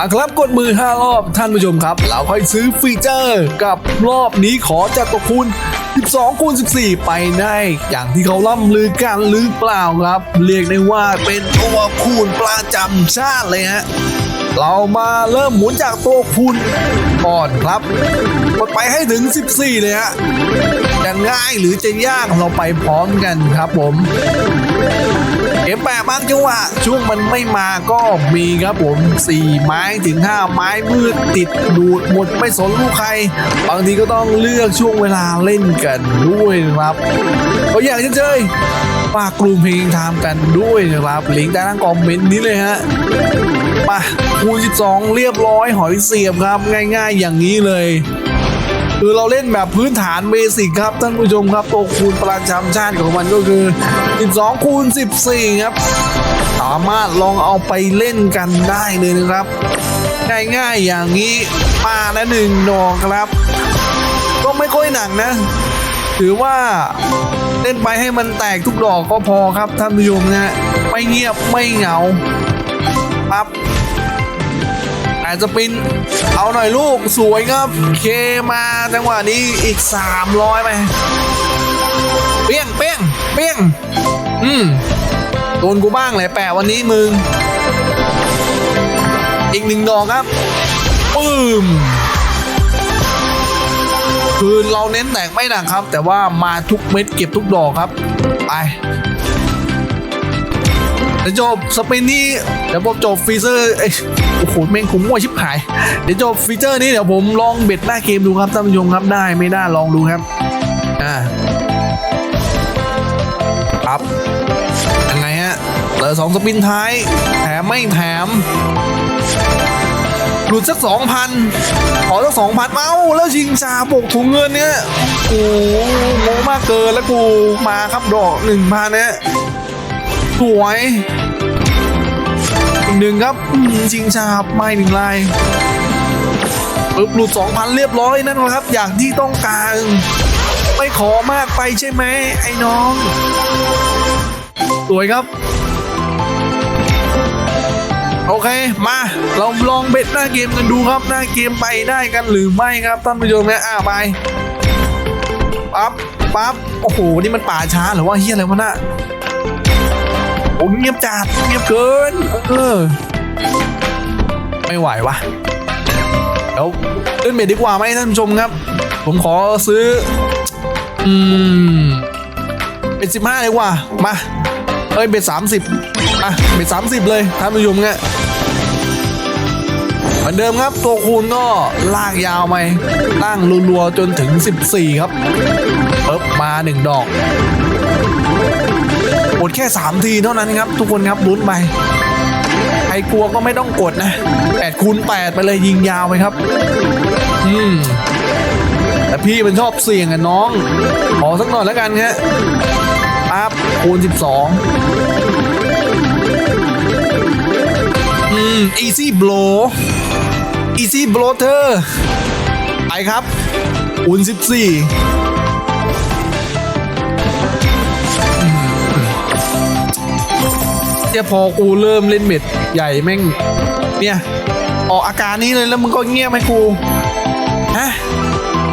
มาครับกดมือ 5 รอบท่านผู้ชมครับ เราค่อยซื้อฟีเจอร์กับรอบนี้ขอจัดตัวคูณ12คูณ14 ไปได้ อย่างที่เขาล่ำลือกันหรือเปล่าครับ เรียกได้ว่าเป็นตัวคูณประจำชาติเลยฮะเรามาเริ่มหมุนจากตัวคูณก่อนครับกดไปให้ถึง 14 เลยฮะจะง่ายหรือจะยากเราไปพร้อมกันครับผม เก็บแปะบางจังหวะช่วงมันไม่มาก็มีครับผม 4 ไม้ถึง 5 ไม้มืดติดดูดหมดไม่สนลูกใคร บางทีก็ต้องเลือกช่วงเวลาเล่นกันด้วยนะครับก็อยากจะเจอฝากกลุ่มเพลงทำกันด้วยนะครับลิงก์ใต้ล่างคอมเมนต์นี้เลยฮะมาคูณ12 เรียบร้อยหอยเสียบครับ ง่ายๆอย่างนี้เลย คือเราเล่นแบบพื้นฐานเบสิกครับท่านผู้ชมครับตัวคูณประจำชาติของมันก็คือ 12 คูณ 14 ครับ สามารถลองเอาไปเล่นกันได้เลยนะครับ ง่ายๆอย่างนี้มาละหนึ่งดอกครับ ก็ไม่ค่อยหนักนะถือว่าเล่นไปให้มันแตกทุกดอกก็พอครับท่านผู้ชมนะไม่เงียบไม่เหงาปั๊บ อาจจะเป็นเอาหน่อยลูกสวยครับ เคมาจังหวะนี้อีก 300ไปเปี้ยงเปี้ยงเปี้ยง อืมโดนกูบ้างเลยแปะวันนี้มึง อีกหนึ่งดอกครับปึ้มคือเราเน้นแตกไม่หนักครับ แต่ว่ามาทุกเม็ดเก็บทุกดอกครับ ไป ดี๋ยวจบสปินนี่เดี๋ยวผมจบฟีเซอร์เอ้ยโอ้โหแม่งคุ้มว่าชิบหาย เดี๋ยวจบฟีเจอร์นี้เดี๋ยวผมลองเบ็ดหน้าเกมดูครับท่านผู้ชมครับได้ไม่ได้ลองดูครับอ่าครับยังไงฮะเหลือสองสปินท้าย แถมไม่แถมหลุดสักสองพันขอสักสองพันเอ้า แล้วชิงชาปกถุงเงินเนี่ยโอ้โหโง่มากเกินแล้วกูมาครับดอกหนึ่งพันเนี่ย สวยอีกหนึ่งครับอืมชิงชาบไม่หนึ่งลายปึ๊บหลุดสองพันเรียบร้อยนั่นแหละครับ อย่างที่ต้องการไม่ขอมากไปใช่ไหมไอ้น้อง สวยครับ โอเค มา เราลองเบ็ดหน้าเกมกันดูครับ หน้าเกมไปได้กันหรือไม่ครับท่านผู้ชมเนี่ยอ่าไปปั๊บปั๊บโอ้โห นี่มันป่าช้าหรือว่าเฮียอะไรวะน่ะ โอ้เงียบจัดเงียบเกิน เออ ไม่ไหววะเดี๋ยวเล่นเบ็ดดีกว่าไหมท่านผู้ชมครับ ผมขอซื้อ อืมเป็นสิบห้าดีกว่า มาเอ้ยเบ็ดสามสิบอะเบ็ดสามสิบเลยท่านผู้ชมเนี่ยเหมือนเดิมครับ ตัวคูณก็ลากยาวไปตั้งรัวๆ จนถึง 14 ครับปึ๊บมาหนึ่งดอก กดแค่ 3 ทีเท่านั้นครับ ทุกคนครับลุ้นไปใครกลัวก็ไม่ต้องกดนะ8คูณ8ไปเลยยิงยาวไปครับ อืมแต่พี่มันชอบเสี่ยงอะน้อง ขอสักหน่อยแล้วกันฮะปั๊บคูณ 12 อืม easy blow easy blow เธอไปครับคูณ 14 เนี่ยพอกูเริ่มเล่นเม็ดใหญ่แม่ง เนี่ย ออกอาการนี้เลยแล้วมึงก็เงียบให้กูฮะ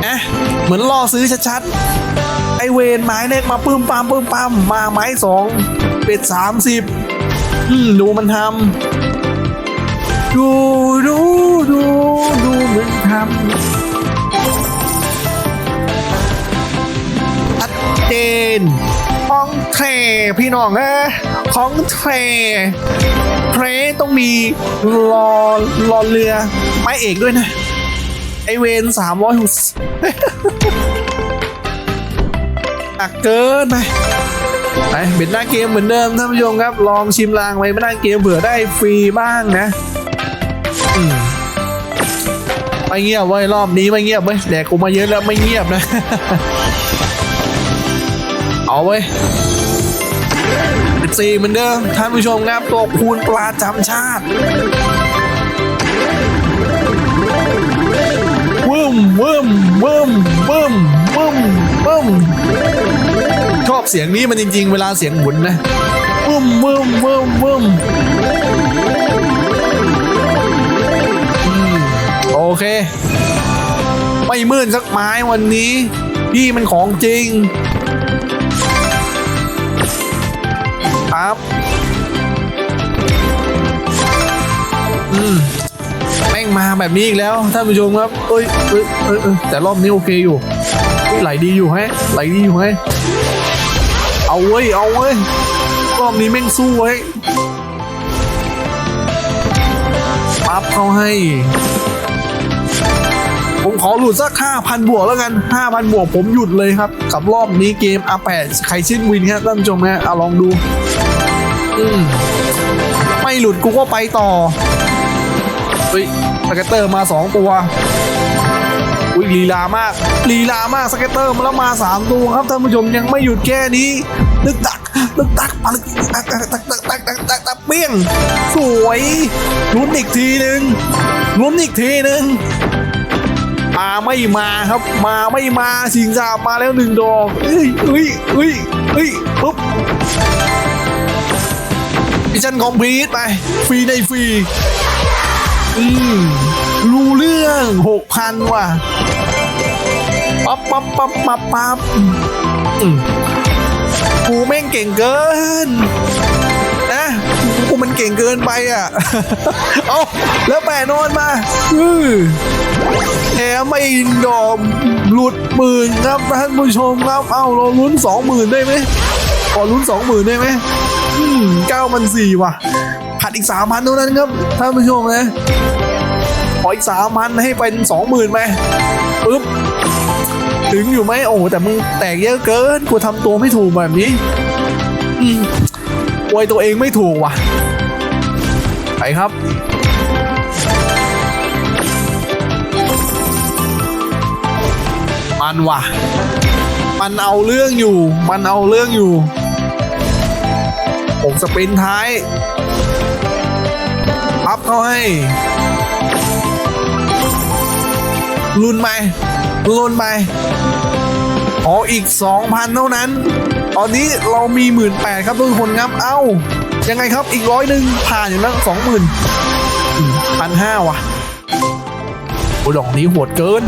ฮะเหมือนล่อซื้อชัดๆไอเวนไม้เล็กมาปื้มปามปื้มปามมาไม้สองเป็ดสามสิบอืมดูมันทำดูดูดูดูมันทำชัดเจน ของเทรพี่น้องเอ้ของเทรเทรต้องมีรอรอเรือไม้เอกด้วยนะ ไอเวนสามร้อยหกอักเกินไปไปเบ็ดหน้าเกมเหมือนเดิมท่านผู้ชมครับ ลองชิมลางไว้หน้าเกมเผื่อได้ฟรีบ้างนะไม่เงียบเว้ยรอบนี้ไม่เงียบเว้ยแดกกูมาเยอะแล้วไม่เงียบนะ เอาเว้ยสี่เหมือนเดิมท่านผู้ชมครับตัวคูณปลาจำชาติวึมวึมวึมวึมวึมวึมชอบเสียงนี้มันจริง ๆ เวลาเสียงหมุนนะวึมวึมวึมวึมโอเค ไม่มื่นสักไม้วันนี้ พี่มันของจริง มาแบบนี้อีกแล้วท่านผู้ชมครับเอ้ยเอ้ยเอ้ยแต่รอบนี้โอเคอยู่ไหลดีอยู่แฮะไหลดีอยู่แฮะเอาเว้ยเอาเว้ยรอบนี้แม่งสู้ไว้ยปั๊บเขาให้ ผมขอหลุดสัก5,000 บวกแล้วกัน 5,000 บวกผมหยุดเลยครับ กับรอบนี้เกม R8 ใครชิ้นวินครับท่านผู้ชมฮะเอาลองดู อืมไม่หลุดกูก็ไปต่อ ฮ้ยสเก็ตเตอร์มา 2 ตัวอุ้ยลีลามากลีลามากสเก็ตเตอร์มาแล้วมา3ตัวครับท่านผู้ชมยังไม่หยุดแค่นี้ตึกตักตึกตักปาลึกตักตักตักตักตักตักตักตักเปี้ยงสวยลุ้นอีกทีหนึ่งลุ้นอีกทีหนึ่งมาไม่มาครับ มาไม่มาสิงสาบมาแล้วหนึ่งดอกเฮ้ยเฮ้ยเฮ้ยเฮ้ยปุ๊บมิชชั่นคอมพลีทไปฟรีในฟรี อืมรู้เรื่องหกพันว่ะปั๊บปั๊บปั๊บปั๊บปั๊บกูแม่งเก่งเกินนะกูมันเก่งเกินไปอะ เอาแล้วแปะนอนมาอือแถมไม่ดอมหลุดหมื่นครับท่านผู้ชมครับ เอาเราลุ้นสองหมื่นได้ไหมขอลุ้นสองหมื่นได้ไหมเก้าพันสี่ว่ะ อีกสามพันเท่านั้นครับท่านผู้ชมนะขออีกสามพันให้เป็นสองหมื่นไหมปึ๊บถึงอยู่ไหมโอ้โหแต่มึงแตกเยอะเกินกูทำตัวไม่ถูกแบบนี้อืมอวยตัวเองไม่ถูกว่ะไปครับมันว่ะ มันเอาเรื่องอยู่ มันเอาเรื่องอยู่ ผมสปรินท้าย พับเขาให้รุนไปรุนไปขออีก 2,000 เท่านั้น ตอนนี้เรามีหมื่นแปดครับทุกคนครับ เอ้า ยังไงครับอีกร้อยหนึ่งผ่านอยู่แล้วสองหมื่นพันห้าว่ะโอ้ดอกนี้โหดเกิน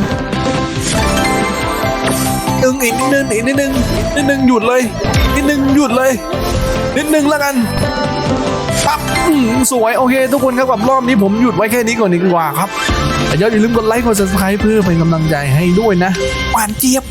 นึงอีกนิดนึงอีกนิดนึงนิดนึงหยุดเลย นิดนึงหยุดเลย นิดนึงแล้วกัน สวยโอเค ทุกคนครับกับรอบนี้ผมหยุดไว้แค่นี้ก่อนดีกว่าครับอย่าลืมกดไลค์กดซับสไคร b ์เพื่อเป็นกำลังใจให้ด้วยนะหวานเจี๊ยบ